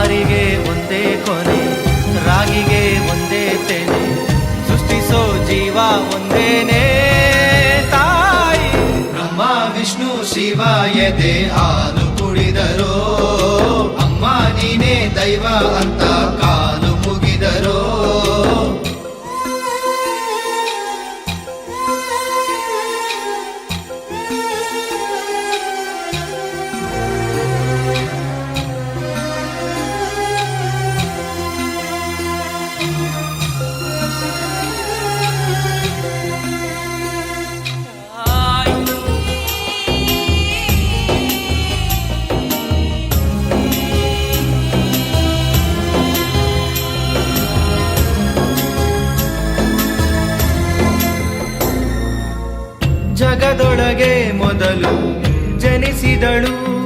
ನಾರಿಗೆ ಒಂದೇ ಕೊನೆ, ರಾಗಿಗೆ ಒಂದೇ ತೆನೆ, ಸೃಷ್ಟಿಸೋ ಜೀವ ಒಂದೇನೇ ತಾಯಿ. ಬ್ರಹ್ಮ, ವಿಷ್ಣು, ಶಿವ ಎದೆ ಹಾಲು ಕುಡಿದರೋ. ಅಮ್ಮ, ನೀನೇ ದೈವ ಅಂತ ಜಗದೊಳಗೆ ಮೊದಲು ಜನಿಸಿದಳು.